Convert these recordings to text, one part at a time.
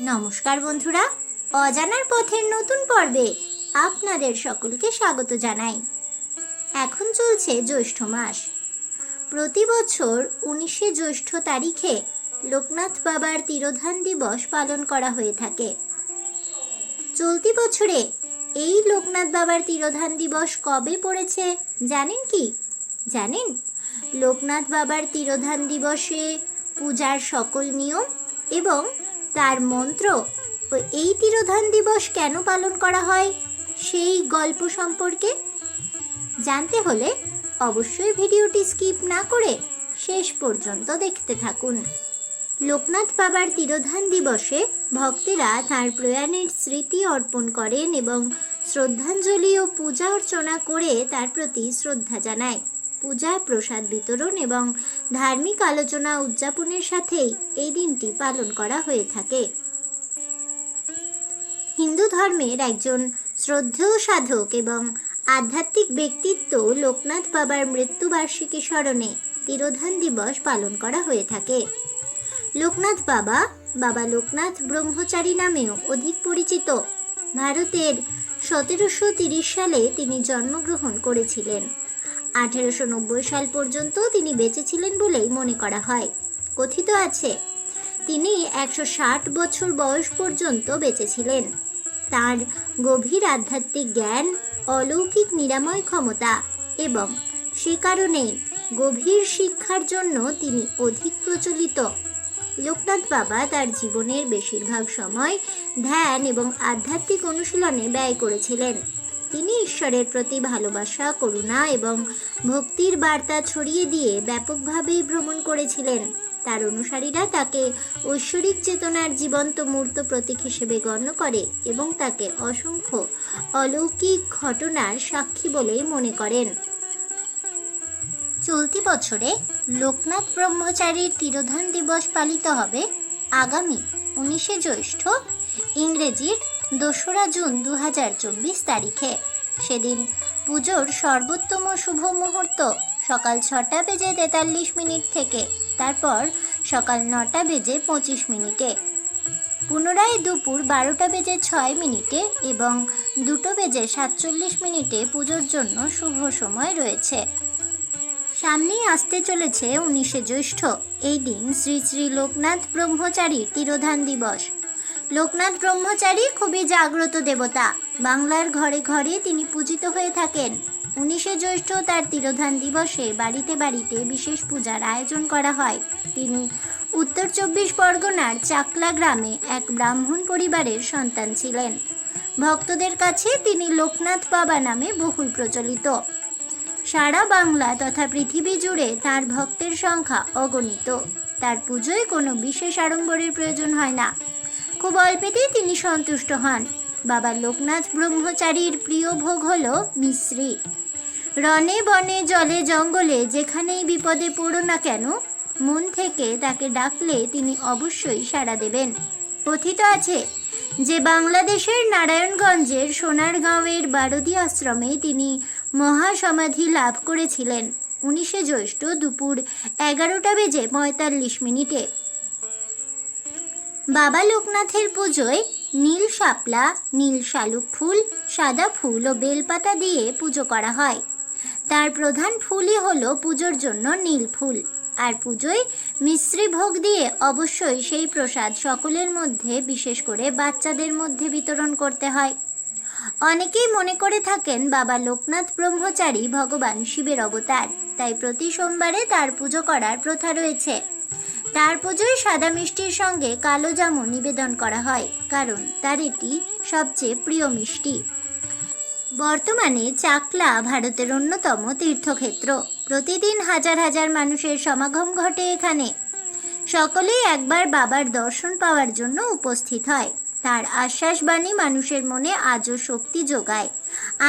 নমস্কার বন্ধুরা, অজানার পথের নতুন পর্বে আপনাদের সকলকে স্বাগত জানাই। এখন চলছে জ্যৈষ্ঠ মাস। প্রতি বছর উনিশে জ্যৈষ্ঠ তারিখে লোকনাথ বাবার তিরোধান দিবস পালন করা হয়ে থাকে। চলতি বছরে এই লোকনাথ বাবার তিরোধান দিবস কবে পড়েছে জানেন কি? জানেন? লোকনাথ বাবার তিরোধান দিবসে পূজার সকল নিয়ম এবং তার মন্ত্র ও এই তিরোধান দিবস কেন পালন করা হয় সেই গল্প সম্পর্কে? জানতে হলে অবশ্যই ভিডিওটি স্কিপ না করে শেষ পর্যন্ত দেখতে থাকুন। লোকনাথ বাবার তিরোধান দিবসে ভক্তেরা তাঁর প্রয়াণের স্মৃতি অর্পণ করেন এবং শ্রদ্ধাঞ্জলি ও পূজা অর্চনা করে তার প্রতি শ্রদ্ধা জানায়। পূজা প্রসাদ বিতরণ এবং ধার্মিক আলোচনা উদযাপনের সাথেই এই দিনটি পালন করা হয়ে থাকে। হিন্দু ধর্মের একজন শ্রদ্ধেয় সাধক এবং আধ্যাত্মিক ব্যক্তিত্ব লোকনাথ বাবার মৃত্যুবার্ষিকী স্মরণে তিরোধান দিবস পালন করা হয়ে থাকে। লোকনাথ বাবা বাবা লোকনাথ ব্রহ্মচারী নামেও অধিক পরিচিত। ভারতের সতেরোশো তিরিশ সালে তিনি জন্মগ্রহণ করেছিলেন। আঠেরোশো নব্বই সাল পর্যন্ত তিনি বেঁচে ছিলেন বলেই মনে করা হয়। কথিত আছে, তিনি একশো ষাট বছর বয়স পর্যন্ত বেঁচে ছিলেন। তার গভীর আধ্যাত্মিক জ্ঞান, অলৌকিক নিরাময় ক্ষমতা এবং সে কারণেই গভীর শিক্ষার জন্য তিনি অধিক প্রচলিত। লোকনাথ বাবা তার জীবনের বেশিরভাগ সময় ধ্যান এবং আধ্যাত্মিক অনুশীলনে ব্যয় করেছিলেন। তিনি ঈশ্বরের প্রতি ভালোবাসা, করুণা এবং ভক্তির বার্তা ছড়িয়ে দিয়ে ব্যাপকভাবেই ভ্রমণ করেছিলেন। তার অনুসারীরা তাকে ঐশ্বরিক চেতনার জীবন্ত মূর্ত প্রতীক হিসেবে গণ্য করে এবং তাকে অসংখ্য অলৌকিক ঘটনার সাক্ষী বলে মনে করেন। চলতি বছরে লোকনাথ ব্রহ্মচারীর তিরোধান দিবস পালিত হবে আগামী উনিশে জ্যৈষ্ঠ ইংরেজির দোসরা জুন দু হাজার চব্বিশ তারিখে। সেদিন পুজোর সর্বোত্তম শুভ মুহূর্ত সকাল ছটা বেজে তেতাল্লিশ মিনিট থেকে, তারপর সকাল নটা বেজে পঁচিশ মিনিটে। পুনরায় দুপুর বারোটা বেজে ছয় মিনিটে এবং দুটো বেজে সাতচল্লিশ মিনিটে পুজোর জন্য শুভ সময় রয়েছে। সামনেই আসতে চলেছে উনিশে জ্যৈষ্ঠ, এই দিন শ্রী শ্রী লোকনাথ ব্রহ্মচারীর তিরোধান দিবস। লোকনাথ ব্রহ্মচারী খুবই জাগ্রত দেবতা। বাংলার ঘরে ঘরে তিনি পূজিত হয়ে থাকেন। উনিশে জ্যৈষ্ঠ তার তিরোধান দিবসে বাড়িতে বাড়িতে বিশেষ পূজার আয়োজন করা হয়। তিনি উত্তর চব্বিশ পরগনার চাকলা গ্রামে এক ব্রাহ্মণ পরিবারের সন্তান ছিলেন। ভক্তদের কাছে তিনি লোকনাথ বাবা নামে বহুল প্রচলিত। সারা বাংলা তথা পৃথিবী জুড়ে তার ভক্তের সংখ্যা অগণিত। তার পুজোয় কোনো বিশেষ আড়ম্বরের প্রয়োজন হয় না। খুব অল্পেতেই তিনি সন্তুষ্ট হন। বাবা লোকনাথ ব্রহ্মচারীর প্রিয় ভোগ হল মিশ্রি। রনে বনে জলে জঙ্গলে যেখানেই বিপদে পড়ো না কেন, মন থেকে তাকে ডাকলে তিনি অবশ্যই সাড়া দেবেন। কথিত আছে যে বাংলাদেশের নারায়ণগঞ্জের সোনারগাঁওয়ের বারদি আশ্রমে তিনি মহাসমাধি লাভ করেছিলেন। উনিশে জ্যৈষ্ঠ দুপুর এগারোটা বেজে পঁয়তাল্লিশ মিনিটে। বাবা লোকনাথের পুজোয় নীল শাপলা, নীল শালুক ফুল, সাদা ফুল ও বেলপাতা দিয়ে পুজো করা হয়। তার প্রধান ফুলই হলো পুজোর জন্য নীল ফুল। আর পুজোয় মিশ্রি ভোগ দিয়ে অবশ্যই সেই প্রসাদ সকলের মধ্যে, বিশেষ করে বাচ্চাদের মধ্যে বিতরণ করতে হয়। অনেকেই মনে করে থাকেন বাবা লোকনাথ ব্রহ্মচারী ভগবান শিবের অবতার, তাই প্রতি সোমবারে তার পুজো করার প্রথা রয়েছে। তার পুজোয় সাদা মিষ্টির সঙ্গে কালো জামু নিবেদন করা হয়, কারণ তার এটি সবচেয়ে প্রিয় মিষ্টি। বর্তমানে চাকলা ভারতের অন্যতম তীর্থক্ষেত্র। প্রতিদিন হাজার হাজার মানুষের সমাগম ঘটে এখানে। সকলেই একবার বাবার দর্শন পাওয়ার জন্য উপস্থিত হয়। তার আশ্বাসবাণী মানুষের মনে আজও শক্তি যোগায়,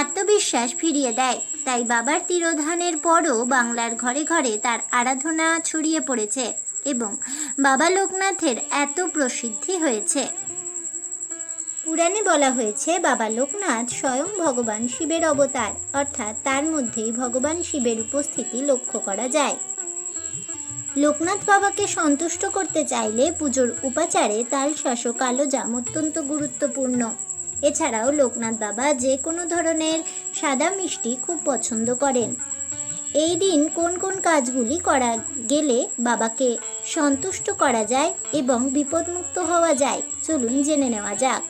আত্মবিশ্বাস ফিরিয়ে দেয়। তাই বাবার তিরোধানের পরও বাংলার ঘরে ঘরে তার আরাধনা ছড়িয়ে পড়েছে। এবং বাবা লোকনাথের এত প্রসিদ্ধি হয়েছে। পুরাণে বলা হয়েছে, বাবা লোকনাথ স্বয়ং ভগবান শিবের অবতার, অর্থাৎ তার মধ্যেই ভগবান শিবের উপস্থিতি লক্ষ্য করা যায়। লোকনাথ বাবাকে সন্তুষ্ট করতে চাইলে পুজোর উপাচারে তাল শাসক কালো জাম অত্যন্ত গুরুত্বপূর্ণ। এছাড়াও লোকনাথ বাবা যে কোনো ধরনের সাদা মিষ্টি খুব পছন্দ করেন। এই দিন কোন কোন কাজগুলি করা গেলে বাবাকে সন্তুষ্ট করা যায় এবং বিপদমুক্ত হওয়া যায়? চলুন জেনে নেওয়া যাক।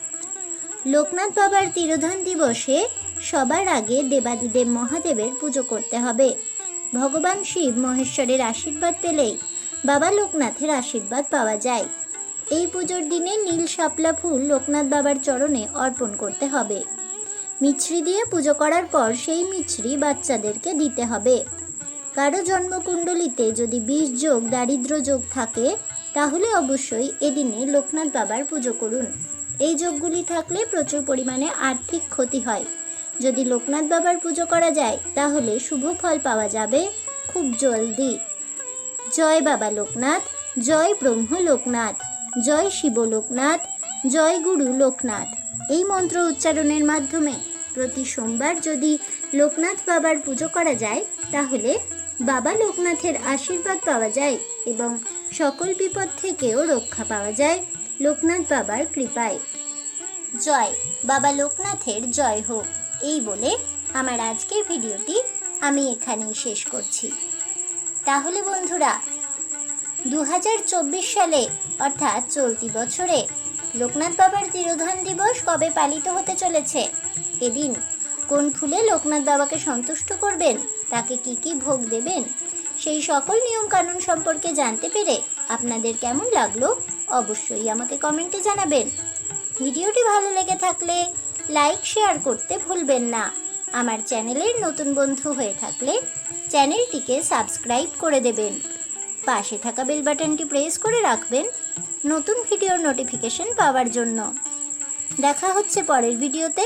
লোকনাথ বাবার তিরোধান দিবসে সবার আগে দেবাদিদেব মহাদেবের পুজো করতে হবে। ভগবান শিব মহেশ্বরের আশীর্বাদ পেলেই বাবা লোকনাথের আশীর্বাদ পাওয়া যায়। এই পুজোর দিনে নীল শাপলা ফুল লোকনাথ বাবার চরণে অর্পণ করতে হবে। মিছরি দিয়ে পুজো করার পর সেই মিছরি বাচ্চাদেরকে দিতে হবে। কারও জন্মকুণ্ডলিতে যদি বিষ যোগ দারিদ্র যোগ থাকে, তাহলে অবশ্যই এদিনে লোকনাথ বাবার পুজো করুন। এই যোগগুলি থাকলে প্রচুর পরিমাণে আর্থিক ক্ষতি হয়। যদি লোকনাথ বাবার পুজো করা যায়, তাহলে শুভ ফল পাওয়া যাবে। খুব জলদি। জয় বাবা লোকনাথ, জয় ব্রহ্ম লোকনাথ, জয় শিব লোকনাথ, জয় গুরু লোকনাথ। এই মন্ত্র উচ্চারণের মাধ্যমে প্রতি সোমবার যদি লোকনাথ বাবার পুজো করা যায়, তাহলে বাবা লোকনাথের আশীর্বাদ পাওয়া যায় এবং সকল বিপদ থেকেও রক্ষা পাওয়া যায় লোকনাথ বাবার কৃপায়। জয়, বাবা লোকনাথের জয় হোক, এই বলে আমার আজকের ভিডিওটি আমি এখানেই শেষ করছি। তাহলে বন্ধুরা দু হাজার চব্বিশ সালে অর্থাৎ চলতি বছরে লোকনাথ বাবার তিরোধান দিবস কবে পালিত হতে চলেছে? এদিন কোন ফুলে লোকনাথ বাবাকে সন্তুষ্ট করবেন? তাকে কি কি ভোগ দেবেন? সেই সকল নিয়ম কানুন সম্পর্কে জানতে পেরে আপনাদের কেমন লাগল অবশ্যই আমাকে কমেন্টে জানাবেন। ভিডিওটি ভালো লেগে থাকলে লাইক, শেয়ার করতে ভুলবেন না। আমার চ্যানেলের নতুন বন্ধু হয়ে থাকলে চ্যানেলটিকে সাবস্ক্রাইব করে দেবেন। পাশে থাকা বেল বাটনটি প্রেস করে রাখবেন নতুন ভিডিওর নোটিফিকেশন পাওয়ার জন্য। দেখা হচ্ছে পরের ভিডিওতে।